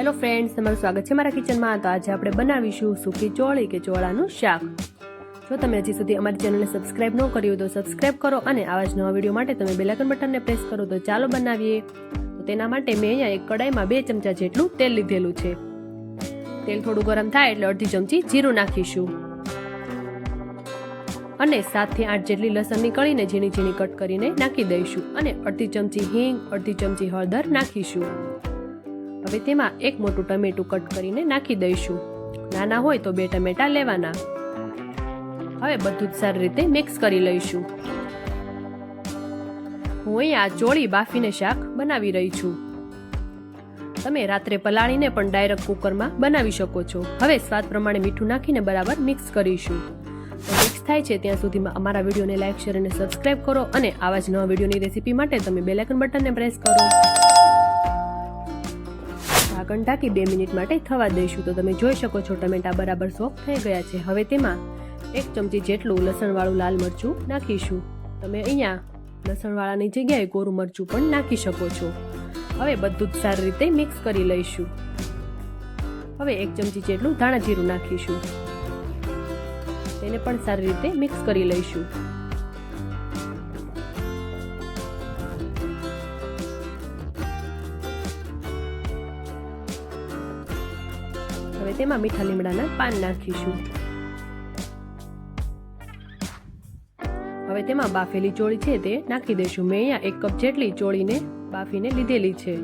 Hello friends તમારું સ્વાગત છે મારા કિચનમાં તો આજે આપણે બનાવીશું સૂકી ચોળી કે ચોળાનું શાક. જો તમે હજી સુધી અમારી ચેનલને સબસ્ક્રાઇબ ન કર્યું તો સબસ્ક્રાઇબ કરો અને આવા જ નવા વીડિયો માટે તમે બેલાઇકન બટનને પ્રેસ કરો તો ચાલો બનાવીએ. તો તેના માટે મેં અહીંયા એક કડાઈમાં બે ચમચા જેટલું તેલ લીધેલું છે. તેલ થોડું ગરમ થાય એટલે અડધી ચમચી જીરું નાખીશું. અને સાતથી આઠ જેટલી લસણની કળીને ઝીણી ઝીણી કટ કરીને નાખી દઈશું. અને અડધી ચમચી હિંગ, અડધી ચમચી હળદર નાખીશું. હવે તેમાં એક મોટું ટમેટું કટ કરીને નાખી દઈશું. નાના હોય તો બે ટમેટા લેવાના. હવે બધું જ સારી રીતે મિક્સ કરી લઈશું. હું અહીંયા ચોળી બાફીને શાક બનાવી રહી છું. તમે રાત્રે પલાળીને પણ ડાયરેક્ટ કુકરમાં બનાવી શકો છો. હવે સ્વાદ પ્રમાણે મીઠું નાખીને બરાબર મિક્સ કરીશું. મિક્સ થાય છે ત્યાં સુધીમાં અમારા વિડીયોને લાઇક શેર અને સબસ્ક્રાઇબ કરો અને આવા જ નવા વિડીયોની રેસીપી માટે તમે બેલેકન બટનને પ્રેસ કરો. ઢાંકણ ઢાંકી બે મિનિટ માટે થવા દઈશું. તો તમે જોઈ શકો છો ટમેટા બરાબર સોફ્ટ થઈ ગયા છે. હવે તેમાં એક ચમચી જેટલું લસણવાળું લાલ મરચું નાખીશું. તમે અહીંયા લસણવાળાની જગ્યાએ કોરું મરચું પણ નાખી શકો છો. હવે બધું જ સારી રીતે મિક્સ કરી લઈશું. હવે એક ચમચી જેટલું ધાણા જીરું નાખીશું. તેને પણ સારી રીતે મિક્સ કરી લઈશું. હવે તેમાં મીઠા લીમડાના પાન નાખીશું. હવે તેમાં બાફેલી ચોળી છે તે નાખી દઈશું. મેં અહીંયા એક કપ જેટલી ચોળીને બાફીને લીધેલી છે.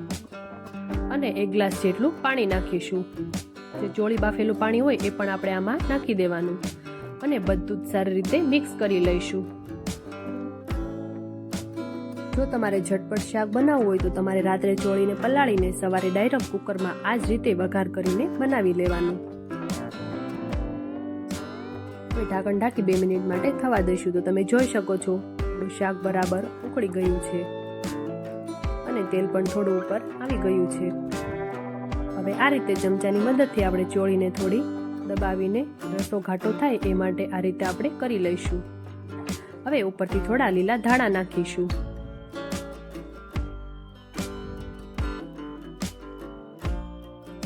અને એક ગ્લાસ જેટલું પાણી નાખીશું. જે ચોળી બાફેલું પાણી હોય એ પણ આપણે આમાં નાખી દેવાનું. અને બધું જ સારી રીતે મિક્સ કરી લઈશું. જો તમારે ઝટપટ શાક બનાવવું હોય તો તમારે રાત્રે ચોળીને પલાળીને સવારે ડાયરેક્ટ કુકરમાં આ જ રીતે વઘાર કરીને બનાવી લેવાનું. ઢાંકણ ઢાંકી બે મિનિટ માટે થવા દઈશું. તો તમે જોઈ શકો છો શાક બરાબર ઉકળી ગયું છે. અને તેલ પણ થોડું ઉપર આવી ગયું છે. હવે આ રીતે ચમચાની મદદથી આપણે ચોળીને થોડી દબાવીને રસો ઘાટો થાય એ માટે આ રીતે આપણે કરી લઈશું. હવે ઉપરથી થોડા લીલા ધાણા નાખીશું.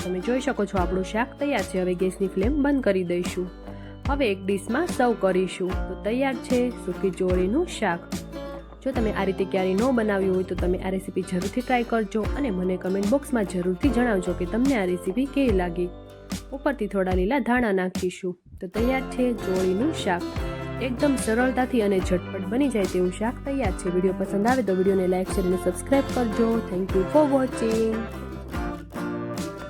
તમે જોઈ શકો છો આપણું શાક તૈયાર છે. હવે ગેસની ફ્લેમ બંધ કરી દઈશું. હવે એક ડીશમાં સર્વ કરીશું. તો તૈયાર છે સૂકી ચોળીનું શાક. જો તમે આ રીતે ક્યારેય ન બનાવ્યું હોય તો તમે આ રેસીપી જરૂરથી ટ્રાય કરજો અને મને કમેન્ટ બોક્સમાં જરૂરથી જણાવજો કે તમને આ રેસીપી કેવી લાગી. ઉપરથી થોડા લીલા ધાણા નાખીશું. તો તૈયાર છે ચોળીનું શાક. એકદમ સરળતાથી અને ઝટપટ બની જાય તેવું શાક તૈયાર છે. વીડિયો પસંદ આવે તો વિડીયોને લાઇક શેર અને સબસ્ક્રાઈબ કરજો. Thank you for watching